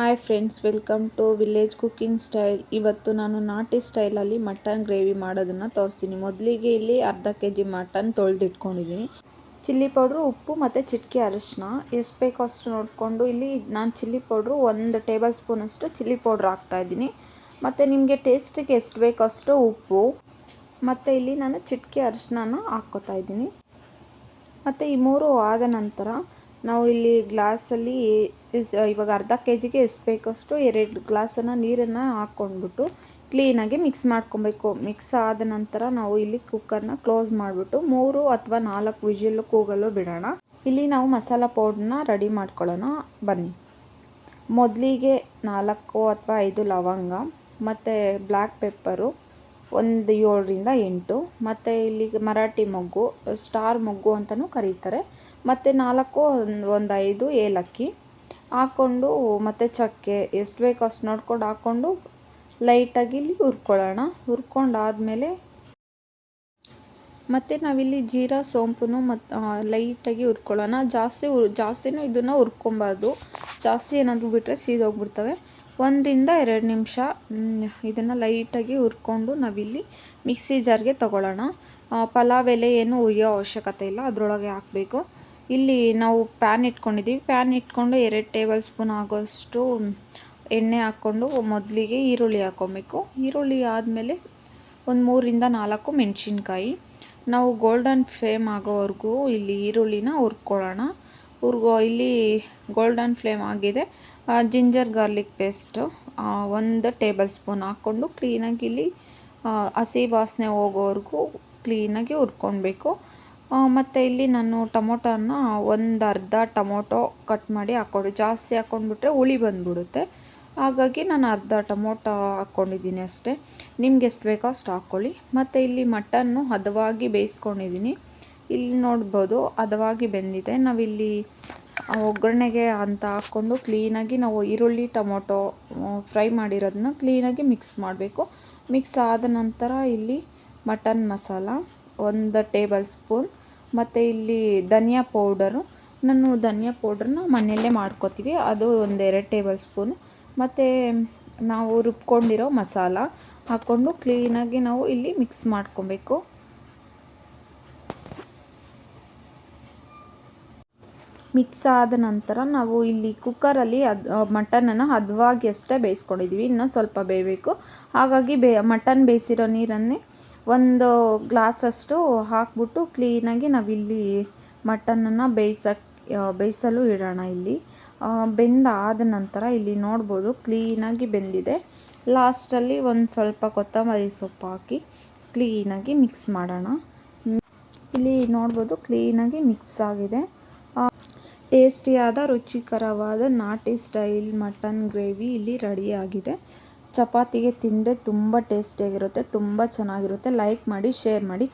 Hi friends welcome to village cooking style ಇವತ್ತು ನಾನು ನಾಟಿ ಸ್ಟೈಲಲ್ಲಿ ಮಟನ್ ಗ್ರೇವಿ ಮಾಡೋದನ್ನು ತೋರಿಸ್ತೀನಿ. ಮೊದಲಿಗೆ ಇಲ್ಲಿ ಅರ್ಧ ಕೆ ಜಿ ಮಟನ್ ತೊಳೆದಿಟ್ಕೊಂಡಿದ್ದೀನಿ. ಚಿಲ್ಲಿ ಪೌಡ್ರು ಉಪ್ಪು ಮತ್ತು ಚಿಟಿಕೆ ಅರಿಶಿನ ಎಷ್ಟು ಬೇಕೋ ಅಷ್ಟು ನೋಡಿಕೊಂಡು ಇಲ್ಲಿ ನಾನು ಚಿಲ್ಲಿ ಪೌಡ್ರು ಒಂದು ಟೇಬಲ್ ಸ್ಪೂನಷ್ಟು ಚಿಲ್ಲಿ ಪೌಡ್ರ್ ಹಾಕ್ತಾಯಿದ್ದೀನಿ ಮತ್ತು ನಿಮಗೆ ಟೇಸ್ಟಿಗೆ ಎಷ್ಟು ಬೇಕೋ ಅಷ್ಟು ಉಪ್ಪು. ಮತ್ತು ಇಲ್ಲಿ ನಾನು ಚಿಟಿಕೆ ಅರಿಶಿನ ಹಾಕ್ಕೋತಾ ಇದ್ದೀನಿ. ಮತ್ತು ಈ ಮೂರು ಆದ ನಂತರ ನಾವು ಇಲ್ಲಿ ಗ್ಲಾಸಲ್ಲಿ ಇವಾಗ ಅರ್ಧ ಕೆ ಜಿಗೆ ಎಷ್ಟು ಬೇಕಷ್ಟು ಎರಡು ಗ್ಲಾಸನ್ನು ನೀರನ್ನು ಹಾಕ್ಕೊಂಡ್ಬಿಟ್ಟು ಕ್ಲೀನಾಗಿ ಮಿಕ್ಸ್ ಮಾಡ್ಕೊಬೇಕು. ಮಿಕ್ಸ್ ಆದ ನಂತರ ನಾವು ಇಲ್ಲಿ ಕುಕ್ಕರ್ನ ಕ್ಲೋಸ್ ಮಾಡಿಬಿಟ್ಟು ಮೂರು ಅಥವಾ ನಾಲ್ಕು ವಿಜಿಲ್ ಕೂಗಲು ಬಿಡೋಣ. ಇಲ್ಲಿ ನಾವು ಮಸಾಲ ಪೌಡ್ರನ್ನ ರೆಡಿ ಮಾಡ್ಕೊಳ್ಳೋಣ. ಬನ್ನಿ. ಮೊದಲಿಗೆ ನಾಲ್ಕು ಅಥವಾ ಐದು ಲವಂಗ, ಮತ್ತು ಬ್ಲ್ಯಾಕ್ ಪೆಪ್ಪರು ಒಂದು ಏಳರಿಂದ ಎಂಟು, ಮತ್ತು ಇಲ್ಲಿ ಮರಾಠಿ ಮೊಗ್ಗು, ಸ್ಟಾರ್ ಮೊಗ್ಗು ಅಂತಲೂ ಕರೀತಾರೆ. ಮತ್ತು ನಾಲ್ಕು, ಒಂದು ಐದು, ಏಲಕ್ಕಿ ಹಾಕ್ಕೊಂಡು ಮತ್ತು ಚಕ್ಕೆ ಎಷ್ಟು ಬೇಕು ಅಷ್ಟು ನೋಡ್ಕೊಂಡು ಹಾಕ್ಕೊಂಡು ಲೈಟಾಗಿ ಇಲ್ಲಿ ಹುರ್ಕೊಳ್ಳೋಣ. ಹುರ್ಕೊಂಡಾದಮೇಲೆ ಮತ್ತು ನಾವಿಲ್ಲಿ ಜೀರಾ ಸೋಂಪು ಮತ್ತು ಲೈಟಾಗಿ ಹುರ್ಕೊಳ್ಳೋಣ. ಜಾಸ್ತಿ ಹುರ್, ಜಾಸ್ತಿನೂ ಇದನ್ನು ಹುರ್ಕೊಬಾರ್ದು. ಜಾಸ್ತಿ ಏನಾದರೂ ಬಿಟ್ಟರೆ ಸೀದೋಗ್ಬಿಡ್ತವೆ ಒಂದರಿಂದ ಎರಡು ನಿಮಿಷ ಇದನ್ನು ಲೈಟಾಗಿ ಹುರ್ಕೊಂಡು ನಾವಿಲ್ಲಿ ಮಿಕ್ಸಿ ಜಾರ್ಗೆ ತಗೊಳ್ಳೋಣ. ಪಲಾವ್ ಎಲೆ ಏನು ಹುರಿಯೋ ಅವಶ್ಯಕತೆ ಇಲ್ಲ. ಅದರೊಳಗೆ ಹಾಕಬೇಕು. ಇಲ್ಲಿ ನಾವು ಪ್ಯಾನ್ ಇಟ್ಕೊಂಡಿದ್ದೀವಿ. ಪ್ಯಾನ್ ಇಟ್ಕೊಂಡು ಎರಡು ಟೇಬಲ್ ಸ್ಪೂನ್ ಆಗೋಷ್ಟು ಎಣ್ಣೆ ಹಾಕ್ಕೊಂಡು ಮೊದಲಿಗೆ ಈರುಳ್ಳಿ ಹಾಕ್ಕೊಬೇಕು. ಈರುಳ್ಳಿ ಆದಮೇಲೆ ಒಂದು ಮೂರಿಂದ ನಾಲ್ಕು ಮೆಣಸಿನ್ಕಾಯಿ. ನಾವು ಗೋಲ್ಡನ್ ಫ್ಲೇಮ್ ಆಗೋವರೆಗೂ ಇಲ್ಲಿ ಈರುಳ್ಳಿನ ಹುರ್ಕೊಳ್ಳೋಣ. ಹುರ್ಗೋ, ಇಲ್ಲಿ ಗೋಲ್ಡನ್ ಫ್ಲೇಮ್ ಆಗಿದೆ. ಜಿಂಜರ್ ಗಾರ್ಲಿಕ್ ಪೇಸ್ಟು ಒಂದು ಟೇಬಲ್ ಸ್ಪೂನ್ ಹಾಕ್ಕೊಂಡು ಕ್ಲೀನಾಗಿ ಇಲ್ಲಿ ಹಸಿ ವಾಸನೆ ಹೋಗೋವರೆಗೂ ಕ್ಲೀನಾಗಿ ಹುರ್ಕೊಳ್ಬೇಕು ಮತ್ತು ಇಲ್ಲಿ ನಾನು ಟೊಮೊಟೊನ ಒಂದು ಅರ್ಧ ಟೊಮೊಟೊ ಕಟ್ ಮಾಡಿ ಹಾಕ್ಕೊಂಡು, ಜಾಸ್ತಿ ಹಾಕ್ಕೊಂಡ್ಬಿಟ್ರೆ ಹುಳಿ ಬಂದುಬಿಡುತ್ತೆ. ಹಾಗಾಗಿ ನಾನು ಅರ್ಧ ಟೊಮೊಟೊ ಹಾಕ್ಕೊಂಡಿದ್ದೀನಿ ಅಷ್ಟೇ. ನಿಮ್ಗೆ ಎಷ್ಟು ಬೇಕೋ ಅಷ್ಟು ಹಾಕ್ಕೊಳ್ಳಿ. ಮತ್ತು ಇಲ್ಲಿ ಮಟನ್ನು ಹದವಾಗಿ ಬೇಯಿಸ್ಕೊಂಡಿದ್ದೀನಿ. ಇಲ್ಲಿ ನೋಡ್ಬೋದು ಹದವಾಗಿ ಬೆಂದಿದೆ. ನಾವಿಲ್ಲಿ ಒಗ್ಗರಣೆಗೆ ಅಂತ ಹಾಕ್ಕೊಂಡು ಕ್ಲೀನಾಗಿ ನಾವು ಈರುಳ್ಳಿ, ಟೊಮೊಟೊ ಫ್ರೈ ಮಾಡಿರೋದನ್ನ ಕ್ಲೀನಾಗಿ ಮಿಕ್ಸ್ ಮಾಡಬೇಕು. ಮಿಕ್ಸ್ ಆದ ನಂತರ ಇಲ್ಲಿ ಮಟನ್ ಮಸಾಲ, ಒಂದು ಟೇಬಲ್ ಸ್ಪೂನ್ ಮತ್ತು ಇಲ್ಲಿ ಧನಿಯಾ ಪೌಡರು ನಾನು ಧನಿಯಾ ಪೌಡ್ರನ್ನ ಮನೆಯಲ್ಲೇ ಮಾಡ್ಕೋತೀವಿ. ಅದು ಒಂದೆರಡು ಟೇಬಲ್ ಸ್ಪೂನು ಮತ್ತು ನಾವು ರುಬ್ಕೊಂಡಿರೋ ಮಸಾಲ ಹಾಕ್ಕೊಂಡು ಕ್ಲೀನಾಗಿ ನಾವು ಇಲ್ಲಿ ಮಿಕ್ಸ್ ಮಾಡ್ಕೊಬೇಕು. ಮಿಕ್ಸ್ ಆದ ನಂತರ ನಾವು ಇಲ್ಲಿ ಕುಕ್ಕರಲ್ಲಿ ಅದು ಮಟನನ್ನು ಹದವಾಗಿ ಅಷ್ಟೇ ಬೇಯಿಸ್ಕೊಂಡಿದ್ದೀವಿ ಇನ್ನೂ ಸ್ವಲ್ಪ ಬೇಯಬೇಕು. ಹಾಗಾಗಿ ಬೇ ಮಟನ್ ಬೇಯಿಸಿರೋ ನೀರನ್ನೇ ಒಂದು ಗ್ಲಾಸಷ್ಟು ಹಾಕ್ಬಿಟ್ಟು ಕ್ಲೀನಾಗಿ ನಾವಿಲ್ಲಿ ಮಟನನ್ನು ಬೇಯಿಸಕ್ಕೆ ಬೇಯಿಸಲು ಇಡೋಣ ಇಲ್ಲಿ. ಬೆಂದಾದ ನಂತರ ಇಲ್ಲಿ ನೋಡ್ಬೋದು ಕ್ಲೀನಾಗಿ ಬೆಂದಿದೆ. ಲಾಸ್ಟಲ್ಲಿ ಒಂದು ಸ್ವಲ್ಪ ಕೊತ್ತಂಬರಿ ಸೊಪ್ಪು ಹಾಕಿ ಕ್ಲೀನಾಗಿ ಮಿಕ್ಸ್ ಮಾಡೋಣ. ಇಲ್ಲಿ ನೋಡ್ಬೋದು ಕ್ಲೀನಾಗಿ ಮಿಕ್ಸ್ ಆಗಿದೆ. ಟೇಸ್ಟಿಯಾದ ರುಚಿಕರವಾದ ನಾಟಿ ಸ್ಟೈಲ್ ಮಟನ್ ಗ್ರೇವಿ ಇಲ್ಲಿ ರೆಡಿಯಾಗಿದೆ ಚಪಾತಿಗೆ ತಿಂದರೆ ತುಂಬ ಟೇಸ್ಟಿಯಾಗಿರುತ್ತೆ ತುಂಬ ಚೆನ್ನಾಗಿರುತ್ತೆ. ಲೈಕ್ ಮಾಡಿ ಶೇರ್ ಮಾಡಿ.